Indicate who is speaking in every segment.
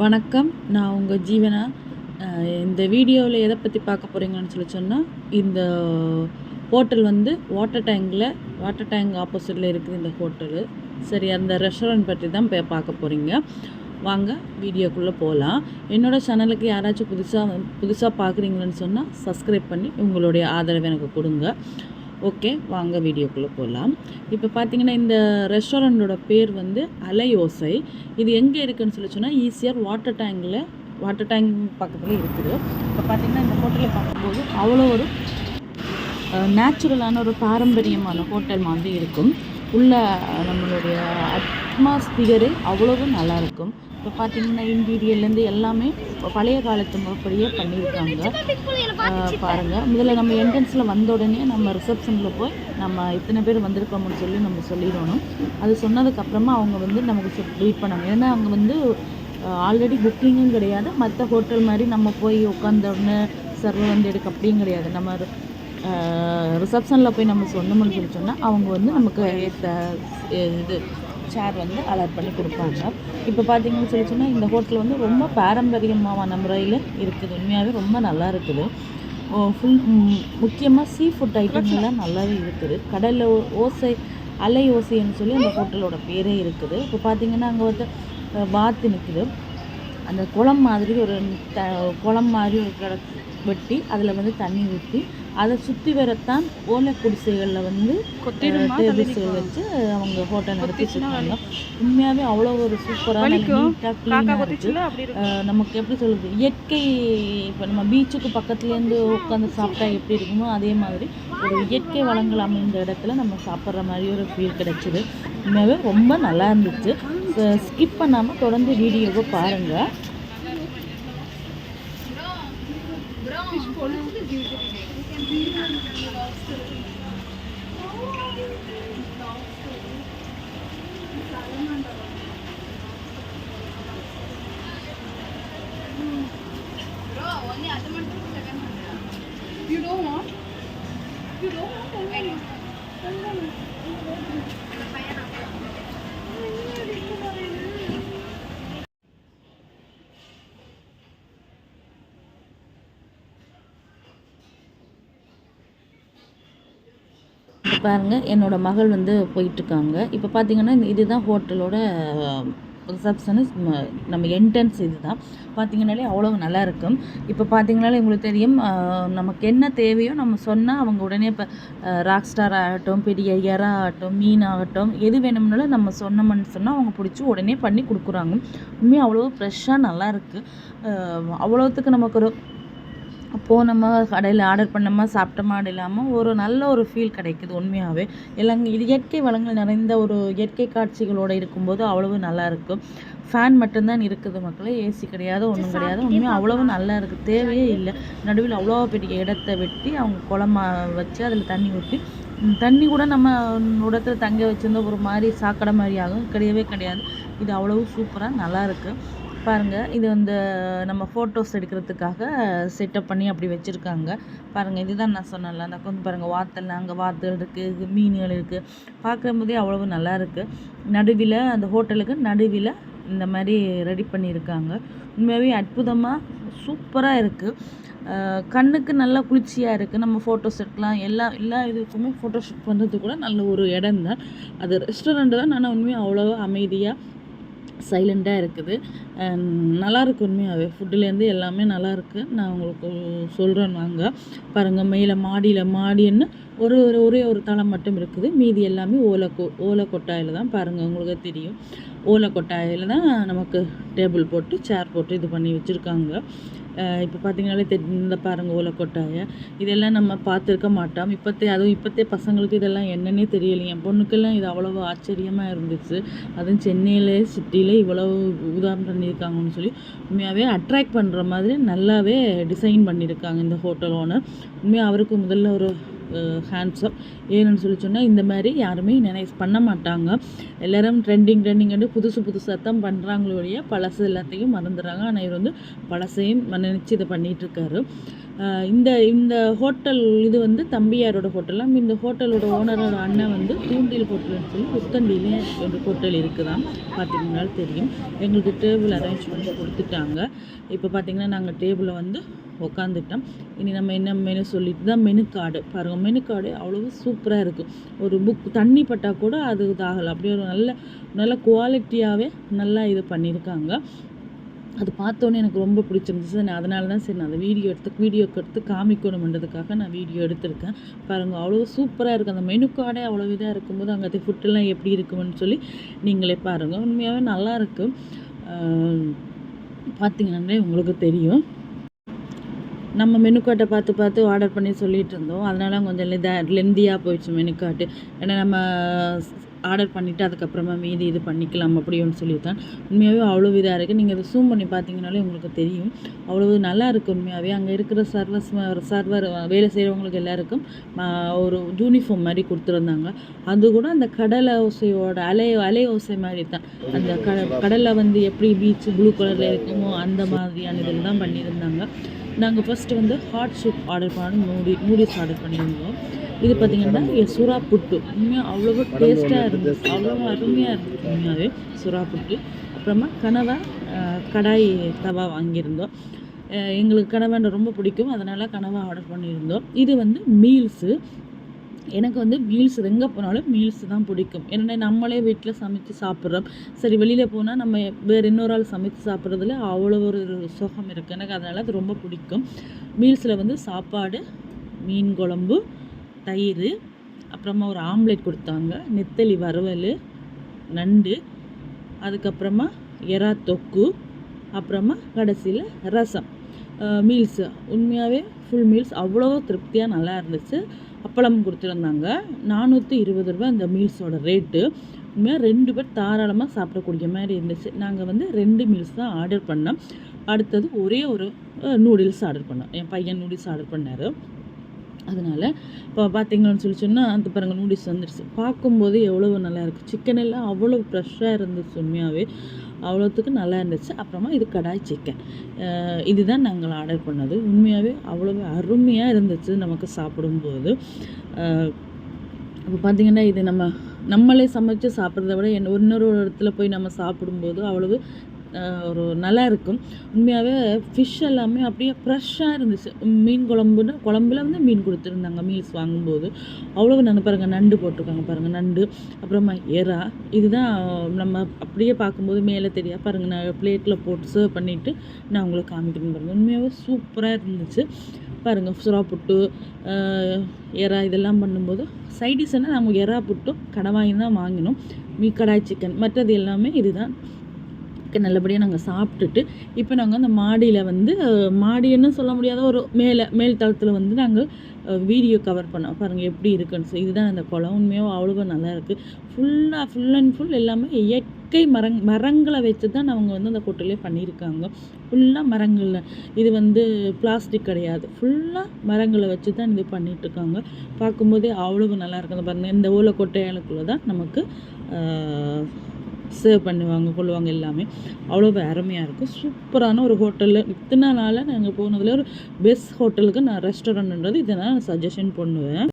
Speaker 1: வணக்கம். நான் உங்கள் ஜீவனா. இந்த வீடியோவில் எதை பற்றி பார்க்க போகிறீங்கன்னு சொல்லி சொன்னால் இந்த ஹோட்டல் வந்து வாட்டர் டேங்கில் வாட்டர் டேங்க் ஆப்போசிட்டில் இருக்குது இந்த ஹோட்டலு. சரி அந்த ரெஸ்டாரண்ட் பற்றி தான் இப்போ பார்க்க போகிறீங்க வாங்க வீடியோக்குள்ளே போகலாம் என்னோடய சேனலுக்கு யாராச்சும் புதுசாக புதுசாக பார்க்குறீங்கன்னு சொன்னால் சப்ஸ்கிரைப் பண்ணி உங்களுடைய ஆதரவு எனக்கு கொடுங்க. ஓகே வாங்க வீடியோக்குள்ளே போகலாம் இப்போ பார்த்தீங்கன்னா இந்த ரெஸ்டாரண்ட்டோட பேர் வந்து அலையோசை. இது எங்கே இருக்குதுன்னு சொல்லி சொன்னால் ஈஸியாக வாட்டர் டேங்கில் வாட்டர் டேங்க் பக்கத்தில் இருக்குது. இப்போ பார்த்தீங்கன்னா இந்த ஹோட்டலில் பார்க்கும்போது அவ்வளோ ஒரு நேச்சுரலான ஒரு பாரம்பரியமான ஹோட்டல் மாதிரி இருக்கும். உள்ள நம்மளுடைய அட்மாஸ்பியரே அவ்வளவு நல்லாயிருக்கும் இப்போ பார்த்தீங்கன்னா இன்டீரியர்லேருந்து எல்லாமே பழைய காலத்து முறைப்படியே பண்ணியிருக்காங்க பாருங்கள் முதல்ல நம்ம என்ட்ரன்ஸில் வந்த உடனே நம்ம ரிசப்ஷனில் போய் நம்ம இத்தனை பேர் வந்திருக்கோம்னு சொல்லி நம்ம சொல்லிடணும். அது சொன்னதுக்கப்புறமா அவங்க வந்து நமக்கு ட்ரீட் பண்ணாங்க. ஏன்னா அவங்க வந்து ஆல்ரெடி புக்கிங்கும் கிடையாது. மற்ற ஹோட்டல் மாதிரி நம்ம போய் உட்காந்த உடனே சர்வ் வந்து எடுக்க அப்படியும் கிடையாது. நம்ம ரிசப்ஷனில் போய் நம்ம சொன்னோம்னு சொல்லி சொன்னால் அவங்க வந்து நமக்கு ஏற்ற இது சேர் வந்து அலாட் பண்ணி கொடுப்பாங்க. இப்போ பார்த்தீங்கன்னு சொல்லி சொன்னால் இந்த ஹோட்டல் வந்து ரொம்ப பாரம்பரியமான முறையில் இருக்குது. உண்மையாகவே ரொம்ப நல்லா இருக்குது. ஃபுல் முக்கியமாக சீ ஃபுட் ஐட்டங்கள்லாம் நல்லாவே இருக்குது. கடலில் ஓசை அலை ஓசைன்னு சொல்லி அந்த ஹோட்டலோட பேரே இருக்குது. இப்போ பார்த்தீங்கன்னா அங்கே வந்து வாத்து நிற்குது அந்த குளம் மாதிரி ஒரு த குளம் மாதிரி ஒரு கிட வெட்டி அதில் வந்து தண்ணி ஊற்றி அதை சுற்றி வரத்தான் ஓலை குடிசைகளில் வந்து டேபிள்ஸ் வச்சு அவங்க ஹோட்டல் நடத்தி வச்சுருக்காங்க உண்மையாகவே அவ்வளோ ஒரு சூப்பராக நீட்டாக க்ளீனாக இருக்குது நமக்கு எப்படி சொல்கிறது இயற்கை இப்போ நம்ம பீச்சுக்கு பக்கத்துலேருந்து உட்காந்து சாப்பிட்டா எப்படி இருக்குமோ அதே மாதிரி ஒரு இயற்கை வளங்கள் அமைந்த இடத்துல நம்ம சாப்பிட்ற மாதிரி ஒரு ஃபீல் கிடைச்சிது. உண்மையாகவே ரொம்ப நல்லா இருந்துச்சு. ஸ்கிப் பண்ணாமல் தொடர்ந்து வீடியோவை பாருங்கள்
Speaker 2: You don't want? You don't want anything. I don't
Speaker 1: know. பாருங்கள் என்னோடய மகள் வந்து போயிட்டுருக்காங்க. இப்போ பார்த்தீங்கன்னா இந்த இதுதான் ஹோட்டலோட ரிசப்ஷனு நம்ம என்ட்ரன்ஸ் இதுதான். பார்த்தீங்கனாலே அவ்வளோ நல்லா இருக்கும். இப்போ பார்த்தீங்கனாலே உங்களுக்கு தெரியும் நமக்கு என்ன தேவையோ நம்ம சொன்னால் அவங்க உடனே இப்போ ராக் ஸ்டார் ஆகட்டும் பெரிய இறா ஆகட்டும் மீன் ஆகட்டும் எது வேணும்னாலும் நம்ம சொன்னோம்னு சொன்னால் அவங்க பிடிச்சி உடனே பண்ணி கொடுக்குறாங்க. உண்மையாக அவ்வளோ ஃப்ரெஷ்ஷாக நல்லா இருக்குது அவ்வளோத்துக்கு நமக்கு ஒரு போனோமா கடையில் ஆர்டர் பண்ணோமா சாப்பிட்டோமா இல்லாமல் ஒரு நல்ல ஒரு ஃபீல் கிடைக்குது உண்மையாகவே எல்லாம் இது இயற்கை வளங்கள் நிறைந்த ஒரு இயற்கை காட்சிகளோடு இருக்கும்போது அவ்வளவு நல்லா இருக்கும் ஃபேன் மட்டும்தான் இருக்குது மக்களே ஏசி கிடையாது ஒன்றும் கிடையாது. உண்மையாக அவ்வளவு நல்லா இருக்குது தேவையே இல்லை. நடுவில் அவ்வளோ பெரிய இடத்த வெட்டி அவங்க குளமா வச்சு அதில் தண்ணி ஊற்றி தண்ணி கூட நம்ம இடத்துல தங்க வச்சிருந்தா ஒரு மாதிரி சாக்கடை மாதிரி ஆகும். கிடையவே கிடையாது. இது அவ்வளவு சூப்பராக நல்லா இருக்குது பாருங்கள் இது வந்து நம்ம ஃபோட்டோஸ் எடுக்கிறதுக்காக செட்டப் பண்ணி அப்படி வச்சுருக்காங்க. பாருங்கள் இதுதான் நான் சொன்னேன்ல அந்த கொஞ்சம் பாருங்கள் வாத்தல் அங்கே வாத்துகள் இருக்குது மீன்கள் இருக்குது பார்க்கும்போதே அவ்வளவு நல்லா இருக்குது நடுவில் அந்த ஹோட்டலுக்கு நடுவில் இந்த மாதிரி ரெடி பண்ணியிருக்காங்க. உண்மையாகவே அற்புதமாக சூப்பராக இருக்குது கண்ணுக்கு நல்லா குளிர்ச்சியாக இருக்குது நம்ம ஃபோட்டோஸ் எடுக்கலாம். எல்லா எல்லா இதுக்குமே ஃபோட்டோ ஷூட் பண்ணுறதுக்கு கூட நல்ல ஒரு இடம் தான். அது ரெஸ்டாரண்ட்டு தான். ஆனால் உண்மையாக அவ்வளோ அமைதியாக சைலண்ட்டாக இருக்குது. நல்லாயிருக்கு உண்மையாகவே ஃபுட்டுலேருந்து எல்லாமே நல்லாயிருக்கு நான் உங்களுக்கு சொல்கிறேன் வாங்க. பாருங்கள் மேலே மாடியில் மாடின்னு ஒரு ஒரு ஒரே ஒரு தளம் மட்டும் இருக்குது. மீதி எல்லாமே ஓலை கொ ஓலை கொட்டாயில் தான் பாருங்கள் உங்களுக்கு தெரியும். ஓலை கொட்டாயில் தான் நமக்கு டேபிள் போட்டு சேர் போட்டு இது பண்ணி வச்சுருக்காங்க. இப்போ பார்த்தீங்கனாலே தெரி இந்த பாருங்கள் ஓலை கொட்டாயை இதெல்லாம் நம்ம பார்த்துருக்க மாட்டோம். இப்போத்தே அதுவும் இப்போத்தே பசங்களுக்கு இதெல்லாம் என்னன்னே தெரியல. என் பொண்ணுக்கெல்லாம் இது அவ்வளோ ஆச்சரியமாக இருந்துச்சு. அதுவும் சென்னையில் சிட்டியில் இவ்வளவு உதாரணம் பண்ணியிருக்காங்கன்னு சொல்லி உண்மையாகவே அட்ராக்ட் பண்ணுற மாதிரி நல்லாவே டிசைன் பண்ணியிருக்காங்க இந்த ஹோட்டல் ஓனர் உண்மையாக அவருக்கு முதல்ல ஒரு ஹேண்ட்ஸப் ஏன்னு சொல்லி சொன்னால் இந்த மாதிரி யாருமே நினைஸ் பண்ண மாட்டாங்க. எல்லாரும் ட்ரெண்டிங் ட்ரெண்டிங் புதுசு புதுசாக தான் பண்ணுறாங்களோடைய பழசு எல்லாத்தையும் மறந்துடுறாங்க. ஆனால் இவர் வந்து பழசையும் நினச்சி இதை பண்ணிகிட்ருக்காரு இந்த இந்த ஹோட்டல் இது வந்து தம்பியாரோட ஹோட்டலாம் இந்த ஹோட்டலோட ஓனரோட அண்ணன் வந்து தூண்டில் ஹோட்டல்னு சொல்லி புத்தண்டியிலே ஒரு ஹோட்டல் இருக்குதான் பார்த்தீங்கன்னா தெரியும். எங்களுக்கு டேபிள் அரேஞ்ச் பண்ணி கொடுத்துட்டாங்க. இப்போ பார்த்திங்கன்னா நாங்கள் டேபிளில் வந்து உக்காந்துட்டோம். இனி நம்ம என்ன மெனு சொல்லிட்டு தான் மெனு கார்டு பாருங்கள் மெனு கார்டு அவ்வளோ சூப்பராக இருக்குது ஒரு புக் தண்ணி பட்டால் கூட அது இதாகலை அப்படியே ஒரு நல்ல நல்ல குவாலிட்டியாகவே நல்லா இது பண்ணியிருக்காங்க. அது பார்த்தோன்னே எனக்கு ரொம்ப பிடிச்சிருந்துச்சு. நான் அதனால தான் சரி நான் அந்த வீடியோ எடுத்து வீடியோக்கு எடுத்து காமிக்கணுன்றதுக்காக நான் வீடியோ எடுத்திருக்கேன். பாருங்கள் அவ்வளோ சூப்பராக இருக்குது அந்த மெனு கார்டே அவ்வளோ இதாக இருக்கும்போது அங்கே ஃபுட்டெல்லாம் எப்படி இருக்குமென்னு சொல்லி நீங்களே பாருங்கள் உண்மையாகவே நல்லா இருக்கு. உங்களுக்கு தெரியும். நம்ம மெனு கார்ட்டை பார்த்து பார்த்து ஆர்டர் பண்ணி சொல்லிகிட்டு இருந்தோம். அதனால கொஞ்சம் இதாக லெந்தியாக போயிடுச்சு மெனு கார்ட்டு ஏன்னா நம்ம ஆர்டர் பண்ணிவிட்டு அதுக்கப்புறமா மீதி இது பண்ணிக்கலாம் அப்படின்னு சொல்லி உண்மையாகவே அவ்வளோ இதாக இருக்குது நீங்கள் இதை ஜூம் பண்ணி பார்த்தீங்கனாலே உங்களுக்கு தெரியும். அவ்வளோ நல்லா இருக்குது உண்மையாகவே அங்கே இருக்கிற சர்வஸ் சர்வர் வேலை செய்கிறவங்களுக்கு எல்லாருக்கும் ஒரு யூனிஃபார்ம் மாதிரி கொடுத்துருந்தாங்க. அது கூட அந்த கடலை ஓசையோட அலை அலை ஓசை மாதிரி தான் அந்த க கடலை வந்து எப்படி பீச் ப்ளூ கலரில் இருக்குமோ அந்த மாதிரியான இதில் தான் பண்ணியிருந்தாங்க. நாங்கள் ஃபஸ்ட்டு வந்து ஹாட் சூப் ஆர்டர் பண்ணணும் நூடி நூடில்ஸ் ஆர்டர் பண்ணியிருந்தோம். இது பார்த்திங்கன்னா எ- சுறா புட்டு. உண்மையாக அவ்வளோ டேஸ்ட்டாக இருந்துச்சு அவ்வளோ அருமையாக இருந்துச்சு உண்மையாகவே சுறா புட்டு அப்புறமா கனவா கடாய் தவா வாங்கியிருந்தோம். எங்களுக்கு கனவாண்ட ரொம்ப பிடிக்கும் அதனால் கனவா ஆர்டர் பண்ணியிருந்தோம். இது வந்து மீல்ஸு. எனக்கு வந்து மீல்ஸ் எங்கே போனாலும் மீல்ஸ் தான் பிடிக்கும். ஏன்னா நம்மளே வீட்டில் சமைச்சு சாப்பிட்றோம். சரி வெளியில் போனால் நம்ம வேறு இன்னொரு ஆள் சமைச்சு சாப்பிட்றதுல அவ்வளோ ஒரு சுகம் இருக்குது எனக்கு அதனால் அது ரொம்ப பிடிக்கும். மீல்ஸில் வந்து சாப்பாடு மீன் குழம்பு தயிர் அப்புறமா ஒரு ஆம்லேட் கொடுத்தாங்க நெத்தலி வறுவல் நண்டு அதுக்கப்புறமா எறா தொக்கு அப்புறமா கடைசியில் ரசம். மீல்ஸு உண்மையாகவே ஃபுல் மீல்ஸ் அவ்வளோ திருப்தியாக நல்லா இருந்துச்சு. அப்பளம் கொடுத்துருந்தாங்க. நானூற்றி இருபது ரூபாய் அந்த மீல்ஸோட ரேட்டு உண்மையாக ரெண்டு பேர் தாராளமாக சாப்பிடக்கூடிய மாதிரி இருந்துச்சு. நாங்கள் வந்து ரெண்டு மீல்ஸ் தான் ஆர்டர் பண்ணோம். அடுத்தது ஒரே ஒரு நூடுல்ஸ் ஆர்டர் பண்ணோம். என் பையன் நூடுல்ஸ் ஆர்டர் பண்ணார். அதனால் இப்போ பார்த்தீங்கன்னு சொல்லி சொன்னால் அந்த பாருங்க நூடுல்ஸ் வந்துடுச்சு பார்க்கும்போது எவ்வளோ நல்லா இருக்குது சிக்கன் எல்லாம் அவ்வளோ ஃப்ரெஷ்ஷாக இருந்துச்சு உண்மையாகவே அவ்வளோத்துக்கு நல்லா இருந்துச்சு. அப்புறமா இது கடாய் சிக்கன் இதுதான் நாங்கள் ஆர்டர் பண்ணது. உண்மையாகவே அவ்வளோ அருமையாக இருந்துச்சு நமக்கு சாப்பிடும்போது. இப்போ பார்த்தீங்கன்னா இது நம்ம நம்மளே சமைச்சு சாப்பிட்றத விட என்ன இன்னொரு இடத்துல போய் நம்ம சாப்பிடும்போது அவ்வளவு ஒரு நல்லா இருக்கும். உண்மையாகவே ஃபிஷ் எல்லாமே அப்படியே ஃப்ரெஷ்ஷாக இருந்துச்சு. மீன் குழம்புன்னு குழம்புல வந்து மீன் கொடுத்துருந்தாங்க. மீல்ஸ் வாங்கும்போது. அவ்வளோ நான் பாருங்கள் நண்டு போட்டிருக்காங்க. பாருங்கள் நண்டு. அப்புறமா எறா. இதுதான் நம்ம அப்படியே பார்க்கும்போது மேலே தெரியா. பாருங்கள் நான் பிளேட்டில் போட்டு சர்வ் பண்ணிவிட்டு நான் உங்களுக்கு காமிக்கிறேன் பாருங்கள் உண்மையாகவே சூப்பராக இருந்துச்சு. பாருங்கள் சுறா புட்டு எறா இதெல்லாம் பண்ணும்போது சைடிஷ்னா நம்ம எறா புட்டும் கடை வாங்கி தான் வாங்கினோம். மீ கடாய் சிக்கன் மற்றது எல்லாமே இதுதான். நல்லபடியாக நாங்கள் சாப்பிட்டுட்டு இப்போ நாங்கள் அந்த மாடியில் வந்து மாடின்னு சொல்ல முடியாத ஒரு மேலே மேல் தளத்தில் வந்து நாங்கள் வீடியோ கவர் பண்ணோம். பாருங்கள் எப்படி இருக்குன்னு சொல்லி. இதுதான் அந்த குளம். உண்மையாக அவ்வளோ நல்லா இருக்குது ஃபுல்லாக ஃபுல் அண்ட் ஃபுல் எல்லாமே இயற்கை மரங் மரங்களை வச்சு தான் அவங்க வந்து அந்த கொட்டையிலே பண்ணியிருக்காங்க. ஃபுல்லாக மரங்களில். இது வந்து பிளாஸ்டிக் கிடையாது. ஃபுல்லாக மரங்களை வச்சு தான் இது பண்ணிகிட்ருக்காங்க பார்க்கும்போதே அவ்வளோ நல்லா இருக்குது பாருங்கள் இந்த ஓலை கொட்டையாளுக்குள்ளே தான் நமக்கு சர்வ் பண்ணுவாங்க கொள்வாங்க எல்லாமே. அவ்வளோ அருமையாக இருக்கும். சூப்பரான ஒரு ஹோட்டலில் இத்தனை நாளாக நாங்கள் போனதில் ஒரு பெஸ்ட் ஹோட்டலுக்கு நான் ரெஸ்டாரண்ட்ன்றது இதை நான் சஜஷன் பண்ணுவேன்.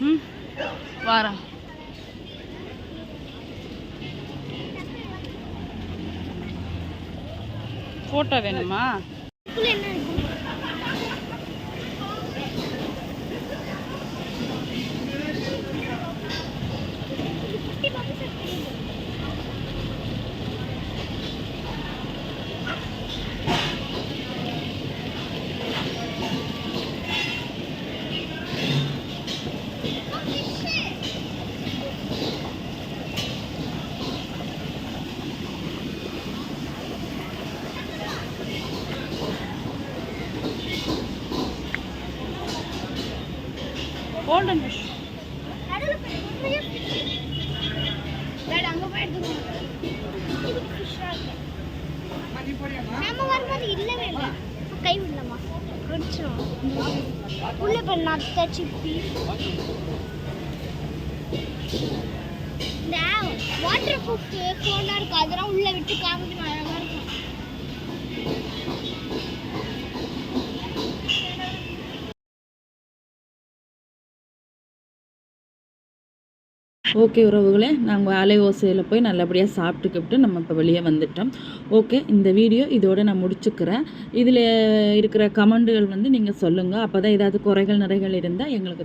Speaker 1: ம் வாரேன் ஃபோட்டோ வேணுமா?
Speaker 3: கடிச்சிரும் உள்ள இப்ப நத்த சிப்பி இந்த வாட்டர் ப்ரூஃப் ஃபோனாக இருக்கு அதெல்லாம் உள்ளே விட்டு காமிக்கணும்.
Speaker 1: ஓகே உறவுகளே நாங்கள் அலை ஓசையில் போய் நல்லபடியாக சாப்பிட்டுக்கிட்டு நம்ம இப்போ வெளியே வந்துட்டோம். ஓகே இந்த வீடியோ இதோடு நான் முடிச்சுக்கிறேன். இதில் இருக்கிற கமெண்டுகள் வந்து நீங்கள் சொல்லுங்கள் அப்போ தான் ஏதாவது குறைகள் நிறைகள் இருந்தால் எங்களுக்கு